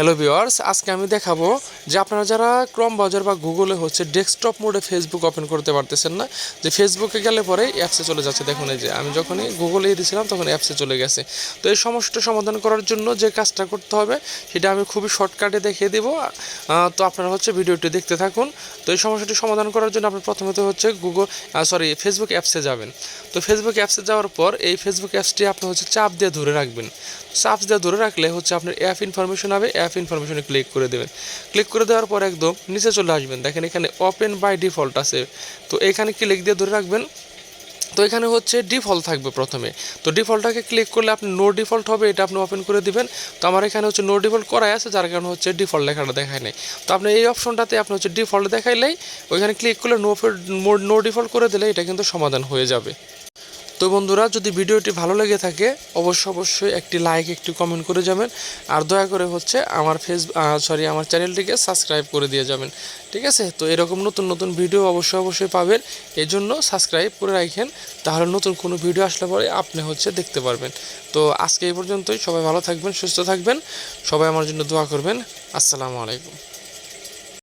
Hello viewers আজকে আমি দেখাবো যে আপনারা যারা ক্রম বাজার বা গুগলে হচ্ছে ডেস্কটপ মোডে ফেসবুক ওপেন করতে পারতেছেন না, যে ফেসবুকে গেলে পরে অ্যাপসে চলে যাচ্ছে। দেখুন এই যে, আমি যখনই গুগলে দিয়েছিলাম তখন অ্যাপসে চলে গেছে। তো এই সমস্যাটা সমাধান করার জন্য যে কাজটা করতে হবে, সেটা আমি খুবই শর্টকাটে দেখিয়ে দেবো। তো আপনারা হচ্ছে ভিডিওটি দেখতে থাকুন। তো এই সমস্যাটি সমাধান করার জন্য আপনি প্রথমে তো হচ্ছে গুগল সরি ফেসবুক অ্যাপসে যাবেন। তো ফেসবুক অ্যাপসে যাওয়ার পর এই ফেসবুক অ্যাপসটি আপনি হচ্ছে চাপ দিয়ে ধরে রাখবেন। চাপ দিয়ে ধরে রাখলে হচ্ছে আপনার অ্যাপ ইনফরমেশন হবে অ্যাপ ইনফরমেশনে ক্লিক করে দেবেন। ক্লিক করে দেওয়ার পর একদম নিচে চলে আসবেন। দেখেন এখানে ওপেন বাই ডিফল্ট আছে। তো এখানে ক্লিক দিয়ে ধরে রাখবেন? তো এখানে হচ্ছে ডিফল্ট থাকবে প্রথমে। তো ডিফল্টটাকে ক্লিক করলে আপনি নো ডিফল্ট হবে, এটা আপনি ওপেন করে দিবেন। তো আমার এখানে হচ্ছে নো ডিফল্ট করাই আছে, যার কারণে হচ্ছে ডিফল্ট লেখাটা দেখায় নাই। তো আপনি এই অপশনটাতে আপনি হচ্ছে ডিফল্ট দেখাইলেই ওইখানে ক্লিক করলে নো নো ডিফল্ট করে দিলে এটা কিন্তু সমাধান হয়ে যাবে। তো বন্ধুরা, যদি ভিডিওটি ভালো লেগে থাকে অবশ্যই অবশ্যই একটি লাইক একটি কমেন্ট করে যাবেন। আর দয়া করে হচ্ছে আমার ফেস সরি আমার চ্যানেলটিকে সাবস্ক্রাইব করে দিয়ে যাবেন। ঠিক আছে? তো এরকম নতুন নতুন ভিডিও অবশ্যই অবশ্যই পাবেন। এই জন্য সাবস্ক্রাইব করে রাখেন, তাহলে নতুন কোনো ভিডিও আসলে পরে আপনি হচ্ছে দেখতে পারবেন। তো আজকে এই পর্যন্তই। সবাই ভালো থাকবেন, সুস্থ থাকবেন। সবাই আমার জন্য দোয়া করবেন। আসসালামু আলাইকুম।